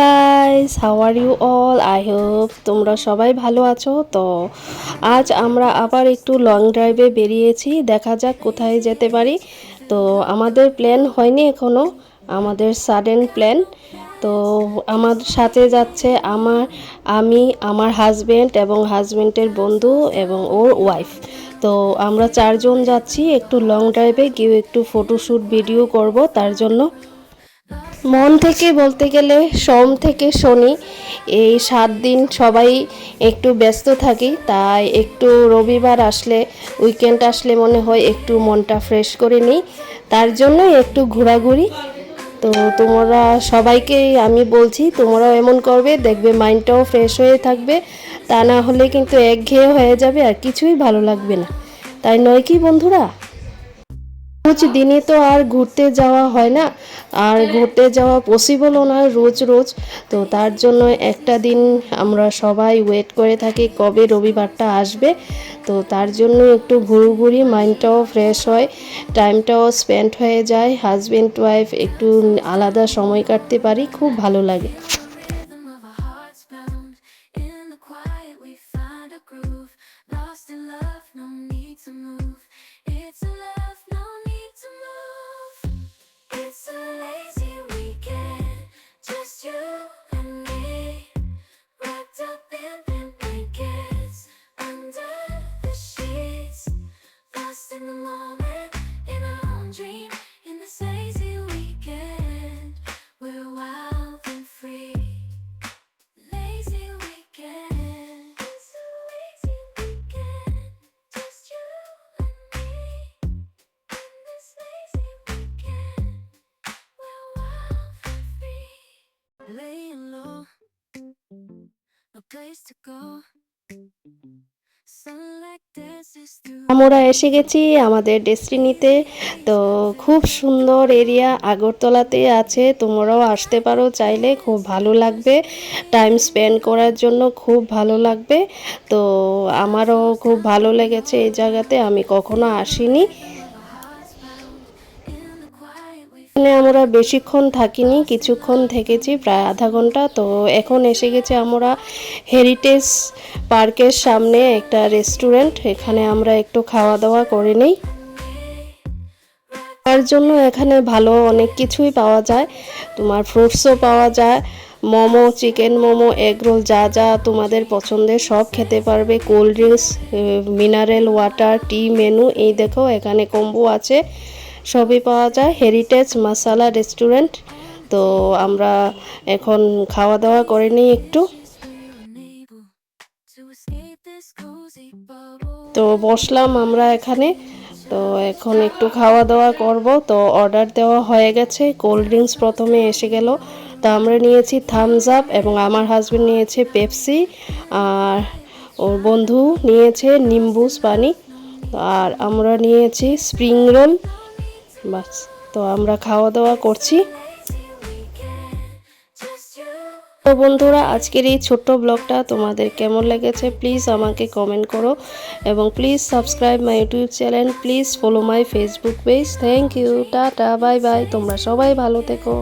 Guys how are you all I hope তোমরা সবাই ভালো আছো। তো আজ আমরা আবার একটু লং ড্রাইভে বেরিয়েছি। দেখা যাক কোথায় যেতে পারি। তো আমাদের প্ল্যান হয়নি এখনও আমাদের সাডেন প্ল্যান তো আমার সাথে যাচ্ছে আমার, আমি, আমার হাজব্যান্ড এবং হাজব্যান্ডের বন্ধু এবং ওর ওয়াইফ তো আমরা চারজন যাচ্ছি। একটু লং ড্রাইভে গিয়ে একটু ফটোশ্যুট ভিডিও করব। তার জন্য মন থেকে বলতে গেলে সোম থেকে শনি, এই সাত দিন সবাই একটু ব্যস্ত থাকি, তাই একটু রবিবার আসলে উইকেন্ড আসলে মনে হয় একটু মনটা ফ্রেশ করে নিই। তার জন্যই একটু ঘোরাঘুরি। তো তোমরা সবাইকেই আমি বলছি, তোমরাও এমন করবে, দেখবে মাইন্ডটাও ফ্রেশ হয়ে থাকবে। তা না হলে কিন্তু একঘেয়ে হয়ে যাবে আর কিছুই ভালো লাগবে না। তাই নয় কি বন্ধুরা? রোজ দিনে তো আর ঘুরতে যাওয়া হয় না। আর ঘুরতে যাওয়া পসিবলও না রোজ রোজ। তো তার জন্য একটা দিন আমরা সবাই ওয়েট করে থাকি কবে রবিবারটা আসবে। তো তার জন্য একটু ঘুরঘুরি মাইন্ডটাও ফ্রেশ হয় টাইমটাও স্পেন্ড হয়ে যায় হাজব্যান্ড ওয়াইফ একটু আলাদা সময় কাটতে পারি, খুব ভালো লাগে। Laying low, no place to go. আমরা এসে গেছি আমাদের ডেস্টিনিতে। তো খুব সুন্দর এরিয়া আগরতলাতে আছে। তোমরাও আসতে পারো চাইলে। খুব ভালো লাগবে। টাইম স্পেন্ড করার জন্য খুব ভালো লাগবে। তো আমারও খুব ভালো লেগেছে এই জায়গাতে। আমি কখনো আসিনি। এখানে আমরা বেশিক্ষণ থাকিনি, কিছুক্ষণ থেকেছি, প্রায় আধা ঘণ্টা। তো এখন এসে গেছে আমরা হেরিটেজ পার্কের সামনে একটা রেস্টুরেন্ট এখানে আমরা একটু খাওয়া দাওয়া করে নিই। তার জন্য এখানে ভালো অনেক কিছুই পাওয়া যায়। তোমার ফ্রুটসও পাওয়া যায়। Momo chicken momo egg roll যা যা তোমাদের পছন্দের সব খেতে পারবে। Cold drinks mineral water tea menu এই দেখো এখানে কম্বো আছে। সবই পাওয়া যায়। হেরিটেজ মাসালা রেস্টুরেন্ট তো আমরা এখন খাওয়া দাওয়া করে নিই একটু. তো বসলাম আমরা এখানে। তো এখন একটু খাওয়া দাওয়া করব। তো অর্ডার দেওয়া হয়ে গেছে। কোল্ড ড্রিঙ্কস প্রথমে এসে গেল। তো আমরা নিয়েছি থামস আপ এবং আমার হাজব্যান্ড নিয়েছে পেপসি আর ওর বন্ধু নিয়েছে নিম্বুস পানি আর আমরা নিয়েছি স্প্রিং রোল বাস, তো আমরা খাওয়া দাওয়া করছি। তো বন্ধুরা, আজকের এই ছোট্ট ব্লগটা তোমাদের কেমন লেগেছে প্লিজ আমাকে কমেন্ট করো। এবং please subscribe my YouTube channel please follow my Facebook page thank you tata bye bye তোমরা সবাই ভালো থেকো।